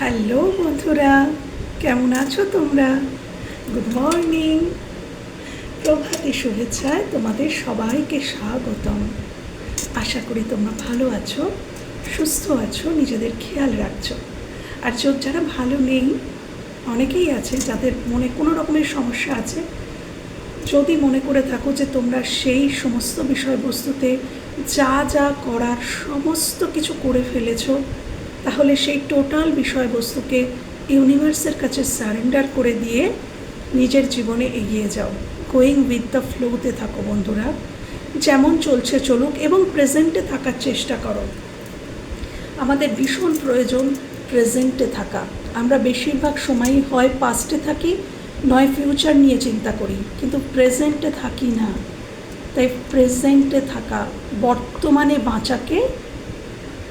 Hello বন্ধুরা, কেমন আছো তোমরা? গুড মর্নিং প্রভাতী শুভেচ্ছায় তোমাদের সবাইকে স্বাগতম। আশা করি তোমরা ভালো আছো, সুস্থ আছো, নিজেদের খেয়াল রাখছো। আর যো যারা ভালো নেই, অনেকেই আছে যাদের মনে কোনো রকমের সমস্যা আছে। যদি মনে করে থাকো যে তোমরা সেই সমস্ত বিষয়বস্তুতে যা যা করার সমস্ত কিছু করে ফেলেছো তাহলে সেই টোটাল বিষয়বস্তুকে ইউনিভার্সের কাছে সারেন্ডার করে দিয়ে নিজের জীবনে এগিয়ে যাও। গোয়িং উইথ দ্য ফ্লোতে থাকো বন্ধুরা। যেমন চলছে চলুক এবং প্রেজেন্টে থাকার চেষ্টা করো। আমাদের ভীষণ প্রয়োজন প্রেজেন্টে থাকা। আমরা বেশিরভাগ সময়ই হয় পাস্টে থাকি, নয় ফিউচার নিয়ে চিন্তা করি। কিন্তু প্রেজেন্টে থাকি না। তাই প্রেজেন্টে থাকা, বর্তমানে বাঁচাকে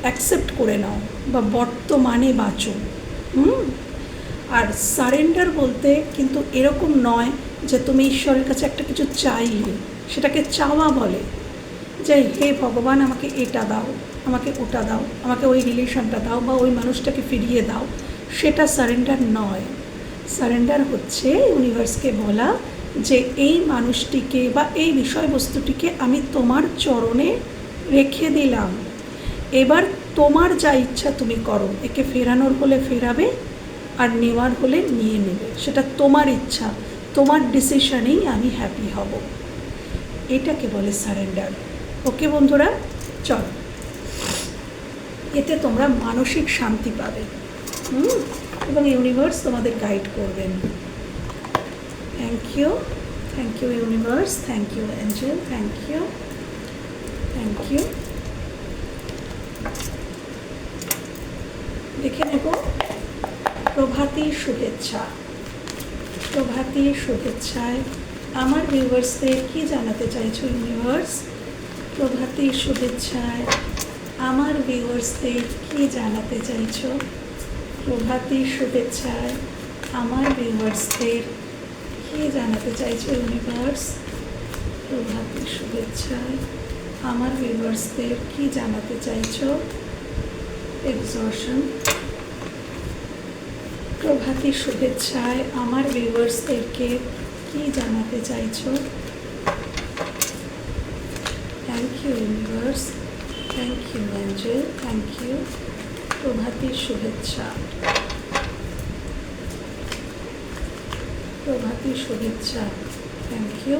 অ্যাকসেপ্ট করে নাও। বা বর্তমানে বাঁচো, হুম? আর সারেন্ডার বলতে কিন্তু এরকম নয় যে তুমি ঈশ্বরের কাছে একটা কিছু চাইলে, সেটাকে চাওয়া বলে যে, হে ভগবান, আমাকে এটা দাও, আমাকে ওটা দাও, আমাকে ওই রিলেশনটা দাও বা ওই মানুষটাকে ফিরিয়ে দাও। সেটা সারেন্ডার নয়। সারেন্ডার হচ্ছে ইউনিভার্সকে বলা যে, এই মানুষটিকে বা এই বিষয়বস্তুটিকে আমি তোমার চরণে রেখে দিলাম। এবার তোমার যা ইচ্ছা তুমি করো। একে ফেরানোর হলে ফেরাবে আর নেওয়ার হলে নিয়ে নেবে। সেটা তোমার ইচ্ছা, তোমার ডিসিশনেই আমি হ্যাপি হব। এটাকে বলে সারেন্ডার ওকে বন্ধুরা, চল। এতে তোমরা মানসিক শান্তি পাবে। হুম? এবং ইউনিভার্স তোমাদের গাইড করবেন thank you thank you universe thank you angel thank you thank you দেখে নেব। প্রভাতী শুভেচ্ছা। প্রভাতী শুভেচ্ছায় আমার ভিউয়ার্সদের কি জানাতে চাইছো ইউনিভার্স প্রভাতী শুভেচ্ছায় আমার ভিউয়ার্সদের কি জানাতে চাইছো? প্রভাতী শুভেচ্ছায় আমার ভিউয়ার্সদের কি জানাতে চাইছো ইউনিভার্স প্রভাতী শুভেচ্ছায় আমার ভিউয়ার্সদের কি জানাতে চাইছো? এক্সর্শন প্রভাতী শুভেচ্ছায় আমার ভিউয়ার্সদেরকে কি জানাতে চাইছো? Thank you universe thank you angel thank you প্রভাতী শুভেচ্ছা। প্রভাতী শুভেচ্ছা। থ্যাংক ইউ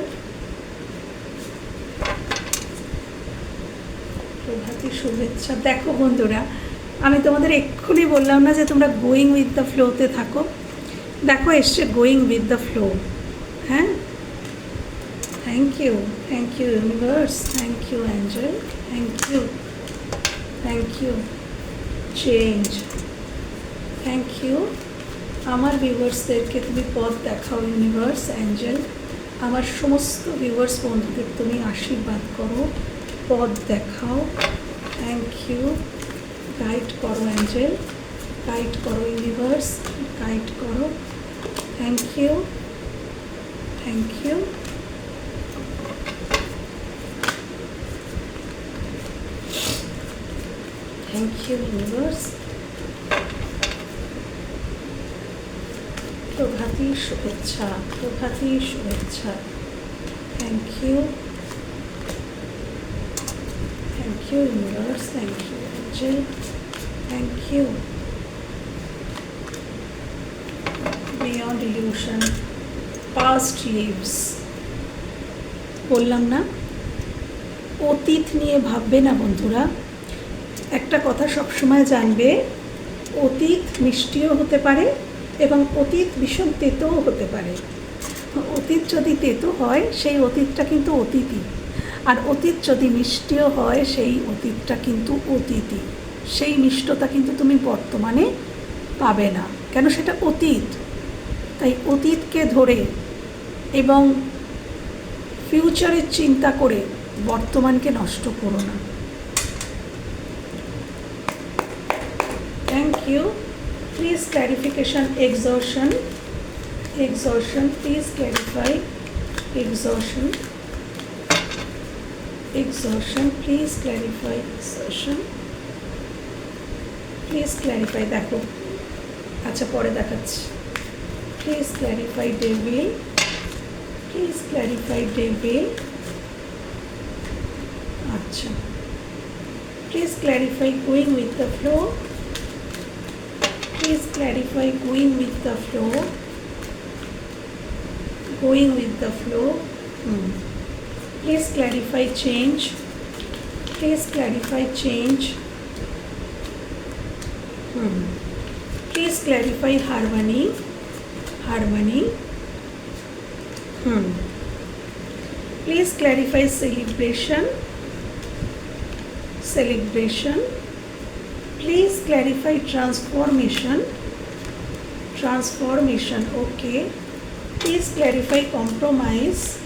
প্রভাতী শুভেচ্ছা। দেখো বন্ধুরা আমি তোমাদের এক্ষুনি বললাম না যে তোমরা গোয়িং উইথ দ্য ফ্লোতে থাকো। দেখো, এসছে গোয়িং উইথ দ্য ফ্লো হ্যাঁ? Thank you thank you universe thank you angel thank you thank you change thank you আমার ভিউয়ার্সদেরকে তুমি পথ দেখাও ইউনিভার্স অ্যাঞ্জেল আমার সমস্ত ভিউয়ার্স বন্ধুদের তুমি আশীর্বাদ করো, পথ দেখাও। থ্যাংক ইউ গাইড করো অ্যাঞ্জেল গাইড করো ইউনিভার্স গাইড করো thank you thank you thank you universe প্রভাতী শুভেচ্ছা প্রভাতী শুভেচ্ছা. Thank you thank you universe thank you angel thank you beyond illusion past lives বললাম না? অতীত নিয়ে ভাববে না বন্ধুরা। একটা কথা সবসময় জানবে, অতীত মিষ্টিও হতে পারে এবং অতীত ভীষণ তেতোও হতে পারে। অতীত যদি তেতো হয়, সেই অতীতটা কিন্তু অতীতই। আর অতীত যদি মিষ্টিও হয়, সেই অতীতটা কিন্তু অতীতই। সেই মিষ্টতা কিন্তু তুমি বর্তমানে পাবে না। কেন? সেটা অতীত। তাই অতীতকে ধরে এবং ফিউচারের চিন্তা করে বর্তমানকে নষ্ট করো না। Thank you please clarification exhaustion exhaustion please clarify exhaustion exhaustion, please clarify exhaustion. Please clarify দেখো। আচ্ছা পরে দেখাচ্ছি। Please clarify devil please clarify devil আচ্ছা। Please clarify going with the flow please clarify going with the flow going with the flow Please clarify change. Please clarify change. Hmm. Please clarify harmony. Harmony. Hmm. Please clarify celebration. Celebration. Please clarify transformation. Transformation. Okay. Please clarify compromise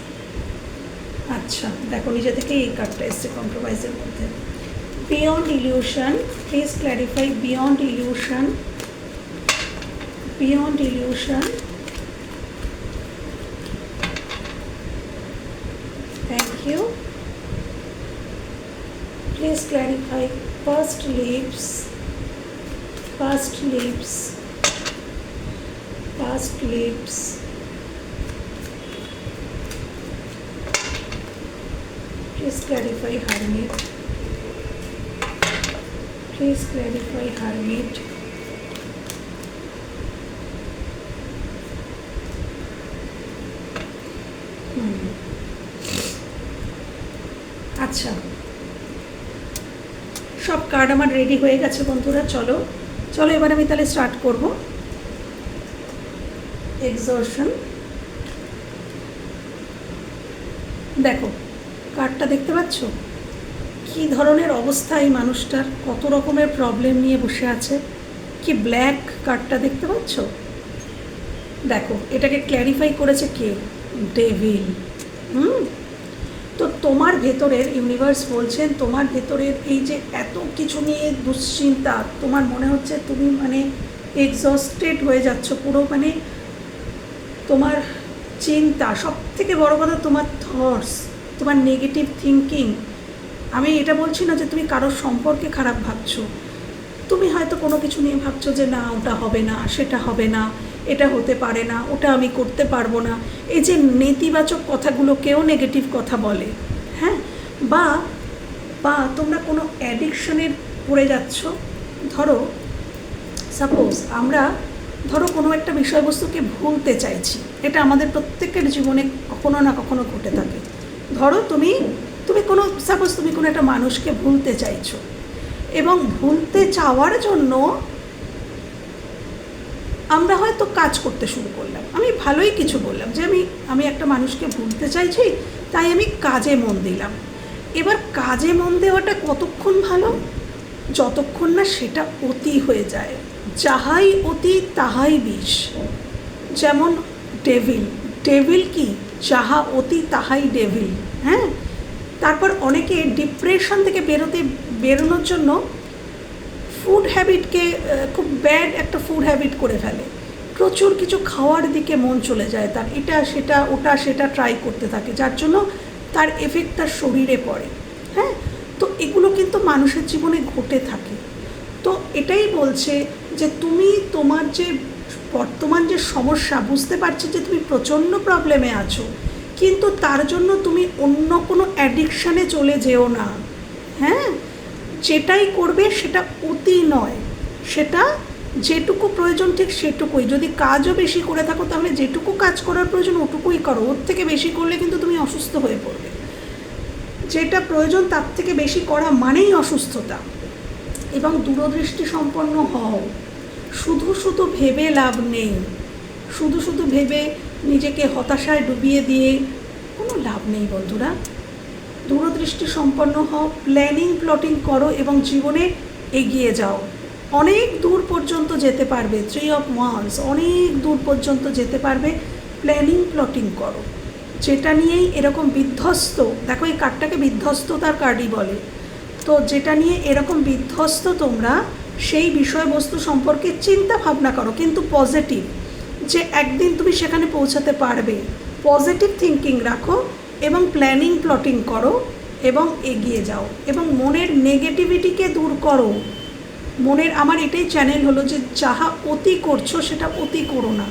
আচ্ছা দেখো নিজে থেকে এই কার্ডটা এসছে কম্প্রোমাইজের মধ্যে beyond illusion please clarify beyond illusion beyond illusion. Thank you. Please clarify past lives, past lives, past lives. clarify hermit. Please clarify hermit. হুম। আচ্ছা সব কার্ড আমার রেডি হয়ে গেছে বন্ধুরা, চলো চলো এবার আমি তাহলে স্টার্ট করব এক্সর্শন দেখো কার্ডটা দেখতে পাচ্ছ? কি ধরনের অবস্থা এই মানুষটার? কত রকমের প্রবলেম নিয়ে বসে আছে? কি ব্ল্যাক কার্ডটা দেখতে পাচ্ছ? দেখো, এটাকে ক্ল্যারিফাই করেছে কে? ডেভিল হুম? তো তোমার ভেতরের ইউনিভার্স বলছেন, তোমার ভেতরের এই যে এত কিছু নিয়ে দুশ্চিন্তা, তোমার মনে হচ্ছে তুমি মানে এক্সস্টেড হয়ে যাচ্ছ, পুরো মানে তোমার চিন্তা সব থেকে বড় কথা তোমার থটস তোমার নেগেটিভ থিঙ্কিং আমি এটা বলছি না যে তুমি কারোর সম্পর্কে খারাপ ভাবছ। তুমি হয়তো কোনো কিছু নিয়ে ভাবছ যে না, ওটা হবে না, সেটা হবে না, এটা হতে পারে না, ওটা আমি করতে পারব না। এই যে নেতিবাচক কথাগুলোকেও নেগেটিভ কথা বলে হ্যাঁ? বা বা তোমরা কোনো অ্যাডিকশনের পড়ে যাচ্ছ, ধরো সাপোজ আমরা, ধরো কোনো একটা বিষয়বস্তুকে ভুলতে চাইছি, এটা আমাদের প্রত্যেকের জীবনে কখনো না কখনো ঘটে থাকে। ধরো তুমি তুমি কোনো সাপোজ তুমি কোনো একটা মানুষকে ভুলতে চাইছো এবং ভুলতে চাওয়ার জন্য আমরা হয়তো কাজ করতে শুরু করলাম। আমি ভালোই কিছু বললাম যে আমি আমি একটা মানুষকে ভুলতে চাইছি, তাই আমি কাজে মন দিলাম। এবার কাজে মন দেওয়াটা কতক্ষণ ভালো? যতক্ষণ না সেটা অতি হয়ে যায়। যাহাই অতি তাহাই বিষ। যেমন ডেভিল ডেভিল কি? যাহা অতি তাহাই ডেভিল হ্যাঁ? তারপর অনেকে ডিপ্রেশন থেকে বেরোতে, বেরোনোর জন্য ফুড হ্যাবিটকে খুব ব্যাড একটা ফুড হ্যাবিট করে ফেলে। প্রচুর কিছু খাওয়ার দিকে মন চলে যায় তার, এটা, সেটা, ওটা, সেটা ট্রাই করতে থাকে, যার জন্য তার এফেক্ট তার শরীরে পড়ে হ্যাঁ? তো এগুলো কিন্তু মানুষের জীবনে ঘটে থাকে। তো এটাই বলছে যে তুমি তোমার যে বর্তমান যে সমস্যা, বুঝতে পারছি যে তুমি প্রচণ্ড প্রবলেমে আছো, কিন্তু তার জন্য তুমি অন্য কোনো অ্যাডিকশানে চলে যেও না। হ্যাঁ? যেটাই করবে সেটা অতি নয়। সেটা যেটুকু প্রয়োজন ঠিক সেটুকুই। যদি কাজও বেশি করে থাকো, তাহলে যেটুকু কাজ করার প্রয়োজন ওটুকুই করো। ওর থেকে বেশি করলে কিন্তু তুমি অসুস্থ হয়ে পড়বে। যেটা প্রয়োজন তার থেকে বেশি করা মানেই অসুস্থতা। এবং দূরদৃষ্টি সম্পন্ন হও। শুধু শুধু ভেবে লাভ নেই। শুধু শুধু ভেবে নিজেকে হতাশায় ডুবিয়ে দিয়ে কোনো লাভ নেই বন্ধুরা। দূরদৃষ্টি সম্পন্ন হও প্ল্যানিং প্লটিং করো এবং জীবনে এগিয়ে যাও। অনেক দূর পর্যন্ত যেতে পারবে থ্রি অফ ওয়ান্স অনেক দূর পর্যন্ত যেতে পারবে প্ল্যানিং প্লটিং করো। যেটা নিয়েই এরকম বিধ্বস্ত, দেখো এই কার্ডটাকে বিধ্বস্ততার কার্ডই বলে। তো যেটা নিয়ে এরকম বিধ্বস্ত তোমরা সেই বিষয়বস্তু সম্পর্কে চিন্তা ভাবনা করো, কিন্তু পজিটিভ যে একদিন তুমি সেখানে পৌঁছাতে পারবে। পজিটিভ থিঙ্কিং রাখো এবং প্ল্যানিং প্লটিং করো এবং এগিয়ে যাও এবং মনের নেগেটিভিটিকে দূর করো। মনের, আমার এটাই চ্যানেল হলো যে যাহা অতি করছ সেটা অতি করো না।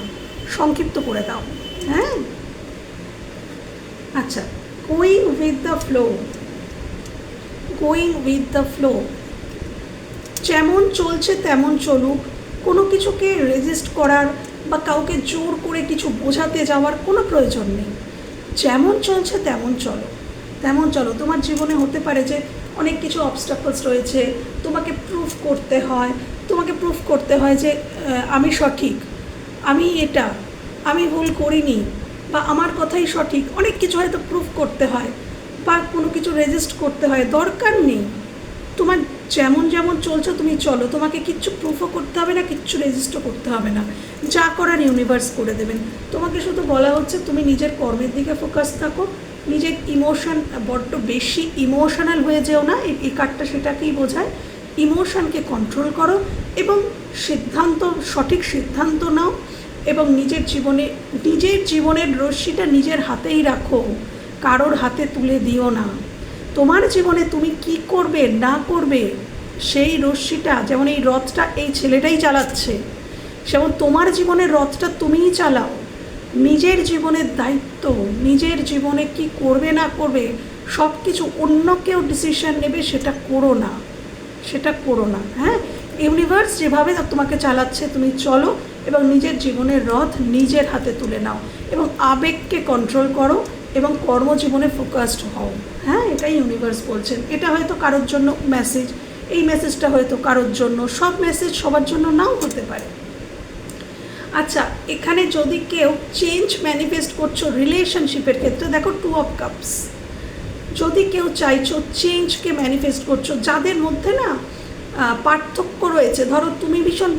সংক্ষিপ্ত করে দাও। হ্যাঁ? আচ্ছা going with the flow going with the flow যেমন চলছে তেমন চলুক, কোনো কিছুকে রেজিস্ট করার বা কাউকে জোর করে কিছু বোঝাতে যাওয়ার কোনো প্রয়োজন নেই। যেমন চলছে তেমন চলো। তেমন চলো। তোমার জীবনে হতে পারে যে অনেক কিছু অবস্টাকলস রয়েছে, তোমাকে প্রুফ করতে হয়, তোমাকে প্রুফ করতে হয় যে আমি সঠিক, আমি এটা, আমি ভুল করিনি, বা আমার কথাই সঠিক। অনেক কিছু হয়তো প্রুফ করতে হয়, বা কোনো কিছু রেজিস্ট করতে হয়। দরকার নেই। তোমার যেমন যেমন চলছে তুমি চলো, তোমাকে কিচ্ছু প্রুফও করতে হবে না, কিচ্ছু রেজিস্টও করতে হবে না। যা করার ইউনিভার্স করে দেবেন। তোমাকে শুধু বলা হচ্ছে তুমি নিজের কর্মের দিকে ফোকাস থাকো, নিজের ইমোশন বড্ড বেশি ইমোশনাল হয়ে যেও না, এই কার্ডটা সেটাকেই বোঝায়। ইমোশনকে কন্ট্রোল করো এবং সিদ্ধান্ত, সঠিক সিদ্ধান্ত নাও এবং নিজের জীবনে, নিজের জীবনের রশ্মিটা নিজের হাতেই রাখো, কারোর হাতে তুলে দিও না। তোমার জীবনে তুমি কি করবে, না করবে সেই রশ্মিটা, যেমন এই রথটা এই ছেলেটাই চালাচ্ছে যেমন তোমার জীবনের রথটা তুমিই চালাও। নিজের জীবনের দায়িত্ব, নিজের জীবনে কি করবে না করবে সব কিছু অন্য কেউ ডিসিশন নেবে, সেটা করো না। সেটা করো না হ্যাঁ? ইউনিভার্স যেভাবে তোমাকে চালাচ্ছে, তুমি চলো এবং নিজের জীবনের রথ নিজের হাতে তুলে নাও এবং আবেগকে কন্ট্রোল করো এবং কর্মজীবনে ফোকাসড হও হ্যাঁ? এটাই ইউনিভার্স বলছেন। এটা হয়তো কারোর জন্য মেসেজ এই মেসেজটা হয়তো কারোর জন্য, সব মেসেজ সবার জন্য নাও হতে পারে। আচ্ছা এখানে যদি কেউ চেঞ্জ ম্যানিফেস্ট করছ রিলেশনশিপের ক্ষেত্রে, দেখো টু অফ কাপস যদি কেউ চাইছো চেঞ্জকে ম্যানিফেস্ট করছ, যাদের মধ্যে না পার্থক্য রয়েছে, ধরো তুমি ভীষণ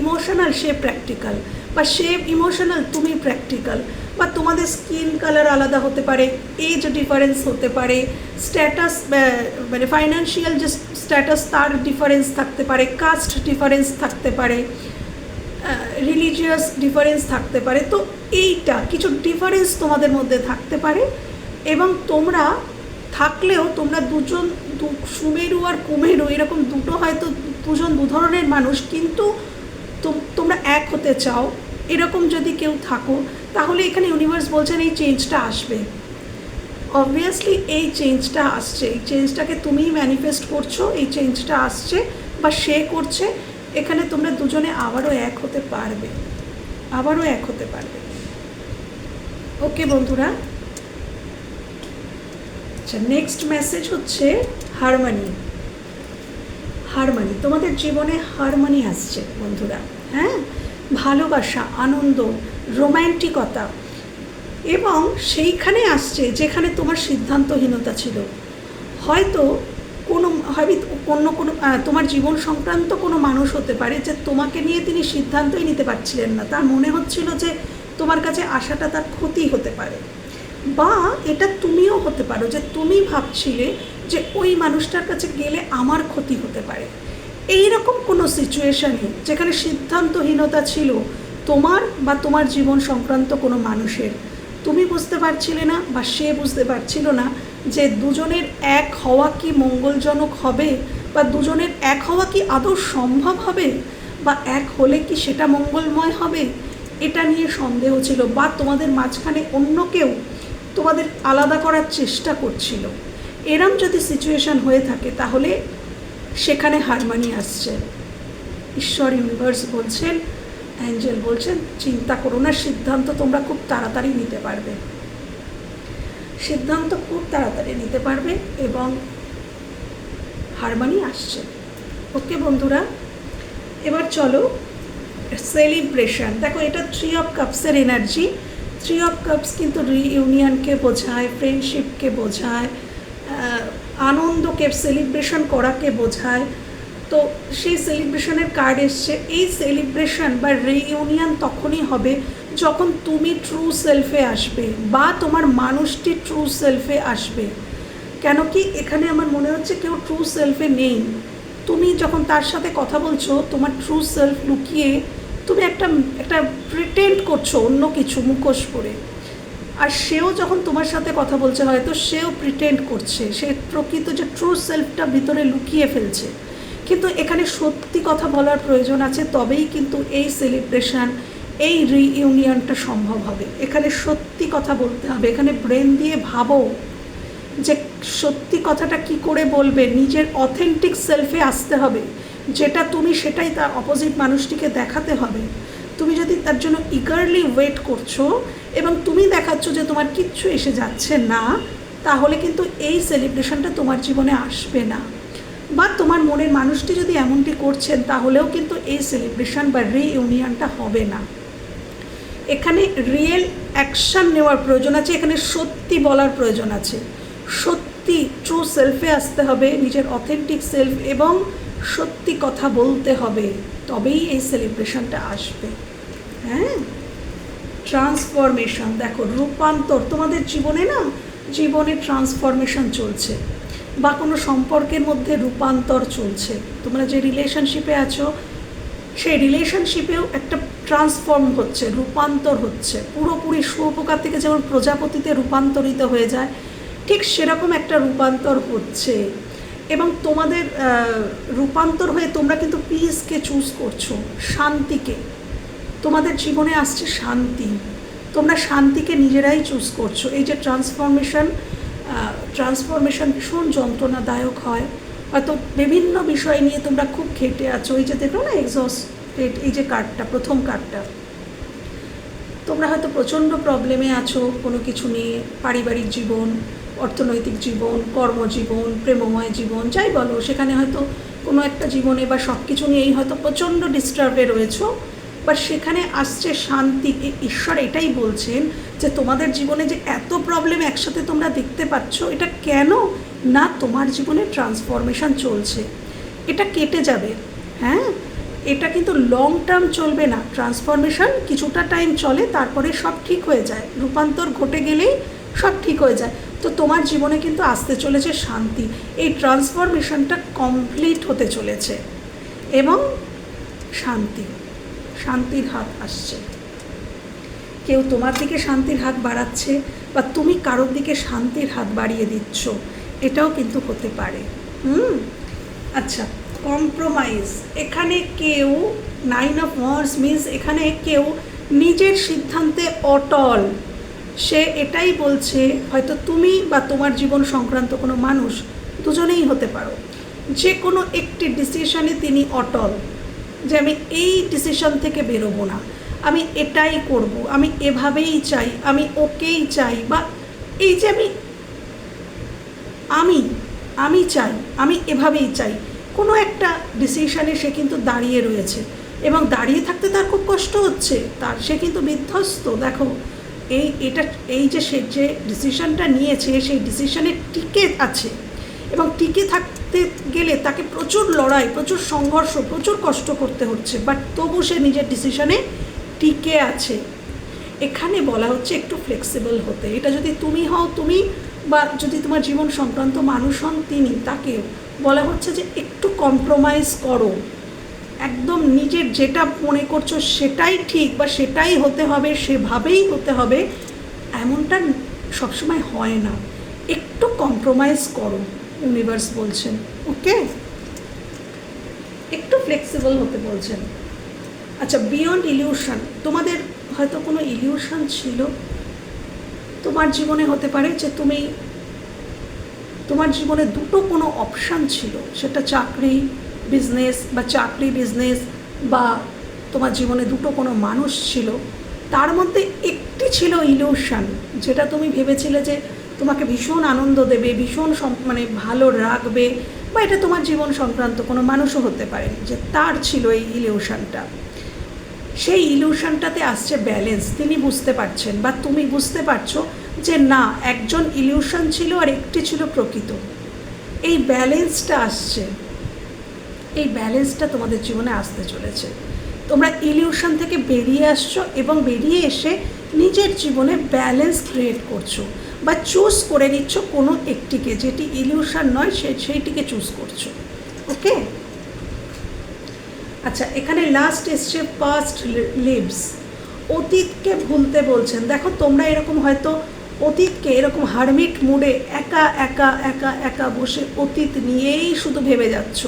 ইমোশনাল সে প্র্যাকটিক্যাল বা সে ইমোশনাল তুমি প্র্যাকটিক্যাল বা তোমাদের স্কিন কালার আলাদা হতে পারে এজ ডিফারেন্স হতে পারে স্ট্যাটাস মানে ফাইন্যান্সিয়াল যে স্ট্যাটাস তার ডিফারেন্স থাকতে পারে কাস্ট ডিফারেন্স থাকতে পারে রিলিজিয়াস ডিফারেন্স থাকতে পারে, তো এইটা কিছু ডিফারেন্স তোমাদের মধ্যে থাকতে পারে এবং তোমরা থাকলেও তোমরা দুজন দু, সুমেরু আর কুমেরু, এরকম দুটো হয়তো দুজন দু ধরনের মানুষ, কিন্তু তোমরা এক হতে চাও, এরকম যদি কেউ থাকো, তাহলে এখানে ইউনিভার্স বলছেন এই চেঞ্জটা আসবে। অবভিয়াসলি এই চেঞ্জটা আসছে। এই চেঞ্জটাকে তুমিই ম্যানিফেস্ট করছ, এই চেঞ্জটা আসছে বা সে করছে, এখানে তোমরা দুজনে আবারও এক হতে পারবে। আবারও এক হতে পারবে। ওকে বন্ধুরা। আচ্ছা নেক্সট মেসেজ হচ্ছে হারমানি হারমানি তোমাদের জীবনে হারমানি আসছে, বন্ধুরা। হ্যাঁ? ভালোবাসা, আনন্দ রোম্যান্টিকতা এবং সেইখানে আসছে যেখানে তোমার সিদ্ধান্তহীনতা ছিল। হয়তো কোনো, হয়তো অন্য কোনো তোমার জীবন সংক্রান্ত কোনো মানুষ হতে পারে যে তোমাকে নিয়ে তিনি সিদ্ধান্তই নিতে পারছিলেন না। তার মনে হচ্ছিল যে তোমার কাছে আসাটা তার ক্ষতি হতে পারে। বা এটা তুমিও হতে পারো যে তুমি ভাবছিলে যে ওই মানুষটার কাছে গেলে আমার ক্ষতি হতে পারে। এই রকম কোনো সিচুয়েশানে যেখানে সিদ্ধান্তহীনতা ছিল, তোমার বা তোমার জীবন সংক্রান্ত কোনো মানুষের তুমি বুঝতে পারছিলে না বা সে বুঝতে পারছিল না যে দুজনের এক হওয়া কি মঙ্গলজনক হবে বা দুজনের এক হওয়া কি আদৌ সম্ভব হবে বা এক হলে কি সেটা মঙ্গলময় হবে, এটা নিয়ে সন্দেহ ছিল বা তোমাদের মাঝখানে অন্য কেউ তোমাদের আলাদা করার চেষ্টা করছিল। এরম যদি সিচুয়েশন হয়ে থাকে তাহলে সেখানে হারমানি আসছে। ঈশ্বর ইউনিভার্স বলছেন অ্যাঞ্জেল বলছেন চিন্তা করো না, সিদ্ধান্ত তোমরা খুব তাড়াতাড়ি নিতে পারবে। সিদ্ধান্ত খুব তাড়াতাড়ি নিতে পারবে এবং হারমানি আসছে। ওকে বন্ধুরা, এবার চলো সেলিব্রেশন দেখো, এটা থ্রি অফ কাপসের এনার্জি থ্রি অফ কাপস কিন্তু রিইউনিয়নকে বোঝায় ফ্রেন্ডশিপকে বোঝায় আনন্দকে সেলিব্রেশন করাকে বোঝায়। তো সেই সেলিব্রেশনের কার্ড এসছে। এই সেলিব্রেশন বা রিইউনিয়ন তখনই হবে যখন তুমি ট্রু সেলফে আসবে বা তোমার মানুষটি ট্রু সেলফে আসবে। কেন কি এখানে আমার মনে হচ্ছে কেউ ট্রু সেলফে নেই। তুমি যখন তার সাথে কথা বলছো, তোমার ট্রু সেলফ লুকিয়ে তুমি একটা একটা প্রিটেন্ড করছ অন্য কিছু, মুখোশ পরে। আর সেও যখন তোমার সাথে কথা বলছে, হয়তো সেও প্রিটেন্ড করছে। সে প্রকৃত যে ট্রু সেলফটা ভিতরে লুকিয়ে ফেলছে। কিন্তু এখানে সত্যি কথা বলার প্রয়োজন আছে, তবেই কিন্তু এই সেলিব্রেশন এই রিইউনিয়নটা সম্ভব হবে। এখানে সত্যি কথা বলতে হবে, এখানে ব্রেন দিয়ে ভাবো যে সত্যি কথাটা কি করে বলবে, নিজের অথেন্টিক সেলফে আসতে হবে। যেটা তুমি, সেটাই তার অপোজিট মানুষটিকে দেখাতে হবে। তুমি যদি তার জন্য ইগারলি ওয়েট করছ এবং তুমি দেখাচ্ছ যে তোমার কিচ্ছু এসে যাচ্ছে না, তাহলে কিন্তু এই সেলিব্রেশনটা তোমার জীবনে আসবে না। বা তোমার মনের মানুষটি যদি এমনটি করছেন, তাহলেও কিন্তু এই সেলিব্রেশন বা রিইউনিয়নটা হবে না। এখানে রিয়েল অ্যাকশান নেওয়ার প্রয়োজন আছে, এখানে সত্যি বলার প্রয়োজন আছে। সত্যি ট্রু সেলফে আসতে হবে, নিজের অথেন্টিক সেলফ এবং সত্যি কথা বলতে হবে, তবেই এই সেলিব্রেশনটা আসবে। হ্যাঁ? ট্রান্সফরমেশন দেখো, রূপান্তর, তোমাদের জীবনে না, জীবনে ট্রান্সফরমেশন চলছে। বা কোনো সম্পর্কের মধ্যে রূপান্তর চলছে। তোমরা যে রিলেশনশিপে আছো, সেই রিলেশনশিপেও একটা ট্রান্সফর্ম হচ্ছে, রূপান্তর হচ্ছে। পুরোপুরি শুয়োপোকা থেকে যেমন প্রজাপতিতে রূপান্তরিত হয়ে যায়, ঠিক সেরকম একটা রূপান্তর হচ্ছে। এবং তোমাদের রূপান্তর হয়ে তোমরা কিন্তু পিসকে চুজ করছ, শান্তিকে। তোমাদের জীবনে আসছে শান্তি। তোমরা শান্তিকে নিজেরাই চুজ করছ। এই যে ট্রান্সফরমেশন ট্রান্সফরমেশন ভীষণ যন্ত্রণাদায়ক হয়। হয়তো বিভিন্ন বিষয় নিয়ে তোমরা খুব খেটে আছো। এই যে দেখো না এক্সস্টেড এই যে কার্ডটা, প্রথম কার্ডটা। তোমরা হয়তো প্রচণ্ড প্রবলেমে আছো কোনো কিছু নিয়ে। পারিবারিক জীবন, অর্থনৈতিক জীবন, কর্মজীবন, প্রেমময় জীবন, যাই বলো, সেখানে হয়তো কোনো একটা জীবনে বা সব কিছু নিয়েই হয়তো প্রচণ্ড ডিস্টার্বে রয়েছো। বা সেখানে আসছে শান্তি। ঈশ্বর এটাই বলছেন যে তোমাদের জীবনে যে এত প্রবলেম একসাথে তোমরা দেখতে পাচ্ছ, এটা কেন না তোমার জীবনে ট্রান্সফরমেশন চলছে? এটা কেটে যাবে হ্যাঁ? এটা কিন্তু লং টার্ম চলবে না। ট্রান্সফরমেশন কিছুটা টাইম চলে, তারপরে সব ঠিক হয়ে যায়। রূপান্তর ঘটে গেলেই সব ঠিক হয়ে যায়। তো তোমার জীবনে কিন্তু আসতে চলেছে শান্তি। এই ট্রান্সফরমেশনটা কমপ্লিট হতে চলেছে। এবং শান্তি। শান্তির হাত আসছে। কেউ তোমার দিকে শান্তির হাত বাড়াচ্ছে বা তুমি কারোর দিকে শান্তির হাত বাড়িয়ে দিচ্ছ, এটাও কিন্তু হতে পারে। হুম? আচ্ছা কম্প্রোমাইজ এখানে কেউ নাইন অফ ওয়ার্স মিনস এখানে কেউ নিজের সিদ্ধান্তে অটল। সে এটাই বলছে, হয়তো তুমি বা তোমার জীবন সংক্রান্ত কোনো মানুষ দুজনেই হতে পারো। যে কোনো একটি ডিসিশনে তিনি অটল। যে আমি এই ডিসিশন থেকে বেরোবো না। আমি এটাই করব, আমি এভাবেই চাই, আমি ওকেই চাই বা এই যে আমি আমি আমি চাই, আমি এভাবেই চাই। কোনো একটা ডিসিশনে সে কিন্তু দাঁড়িয়ে রয়েছে এবং দাঁড়িয়ে থাকতে তার খুব কষ্ট হচ্ছে। তার, সে কিন্তু বিধ্বস্ত। দেখো, এই, এটা, এই যে সে যে ডিসিশনটা নিয়েছে, সেই ডিসিশনে টিকে আছে এবং টিকে থাকতে গেলে তাকে প্রচুর লড়াই, প্রচুর সংঘর্ষ, প্রচুর কষ্ট করতে হচ্ছে। বাট তবু সে নিজের ডিসিশনে টিকে আছে। এখানে বলা হচ্ছে একটু ফ্লেক্সিবল হতে। এটা যদি তুমি হও, তুমি বা যদি তোমার জীবন সংক্রান্ত মানুষ হন তিনি তাকে বলা হচ্ছে যে একটু কম্প্রোমাইজ করো। একদম নিজের যেটা মনে করছ সেটাই ঠিক বা সেটাই হতে হবে, সেভাবেই হতে হবে, এমনটা সবসময় হয় না। একটু কম্প্রোমাইজ করো। ইউনিভার্স বলছেন ওকে একটু ফ্লেক্সিবল হতে বলছেন। আচ্ছা বিয়ন্ড ইলিউশন তোমাদের হয়তো কোনো ইলিউশন ছিল? তোমার জীবনে হতে পারে যে তুমি, তোমার জীবনে দুটো কোনো অপশান ছিল, সেটা চাকরি বিজনেস বা চাকরি বিজনেস বা তোমার জীবনে দুটো কোনো মানুষ ছিল, তার মধ্যে একটি ছিল ইলিউশন যেটা তুমি ভেবেছিলে যে তোমাকে ভীষণ আনন্দ দেবে, ভীষণ মানে ভালো রাখবে বা এটা তোমার জীবন সংক্রান্ত কোনো মানুষও হতে পারে যে তার ছিল এই ইলিউশনটা। সেই ইলিউশনটাতে আসছে ব্যালেন্স তিনি বুঝতে পারছেন বা তুমি বুঝতে পারছ যে না, একজন ইলিউশন ছিল আর একটি ছিল প্রকৃত। এই ব্যালেন্সটা আসছে, এই ব্যালেন্সটা তোমাদের জীবনে আসতে চলেছে। তোমরা ইলিউশন থেকে বেরিয়ে আসছো এবং বেরিয়ে এসে নিজের জীবনে ব্যালেন্স ক্রিয়েট করছ। বা চুজ করে নিচ্ছ কোনো একটিকে, যেটি ইলিউশন নয়, সে, সেইটিকে চুজ করছ। ওকে? আচ্ছা এখানে লাস্ট এসছে পাস্ট লিভস অতীতকে ভুলতে বলছেন। দেখো, তোমরা এরকম হয়তো অতীতকে এরকম হারমিট মুডে একা একা একা একা বসে অতীত নিয়েই শুধু ভেবে যাচ্ছ।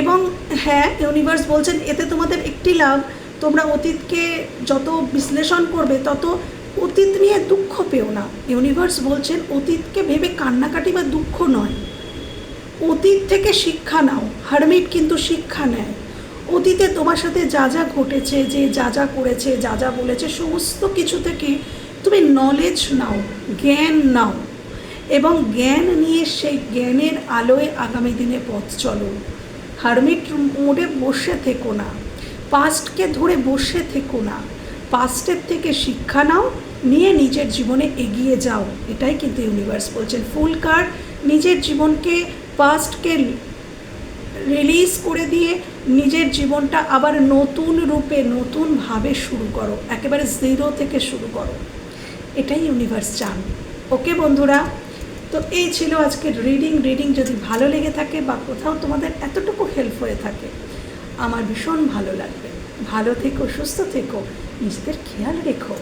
এবং হ্যাঁ ইউনিভার্স বলছেন, এতে তোমাদের একটি লাভ, তোমরা অতীতকে যত বিশ্লেষণ করবে, তত অতীত নিয়ে দুঃখ পেও না। ইউনিভার্স বলছেন, অতীতকে ভেবে কান্নাকাটি বা দুঃখ নয়। অতীত থেকে শিক্ষা নাও। হারমিট কিন্তু শিক্ষা নেয়। অতীতে তোমার সাথে যা যা ঘটেছে, যে যা যা করেছে, যা যা বলেছে, সমস্ত কিছু থেকে তুমি নলেজ নাও, জ্ঞান নাও। এবং জ্ঞান নিয়ে সেই জ্ঞানের আলোয় আগামী দিনে পথ চলো। হারমিট মোড়ে বসে থেকো না। পাস্টকে ধরে বসে থেকো না। পাস্টের থেকে শিক্ষা নাও নিয়ে নিজের জীবনে এগিয়ে যাও। এটাই কিন্তু ইউনিভার্স বলছেন ফুল কার নিজের জীবনকে পাস্টকে রিলিজ করে দিয়ে নিজের জীবনটা আবার নতুন রূপে নতুনভাবে শুরু করো। একেবারে জিরো থেকে শুরু করো। এটাই ইউনিভার্স চান। ওকে বন্ধুরা? তো এই ছিল আজকের রিডিং রিডিং যদি ভালো লেগে থাকে বা কোথাও তোমাদের এতটুকু হেল্প হয়ে থাকে, আমার ভীষণ ভালো লাগবে। ভালো থেকো, সুস্থ থেকো, নিজেদের খেয়াল রেখো।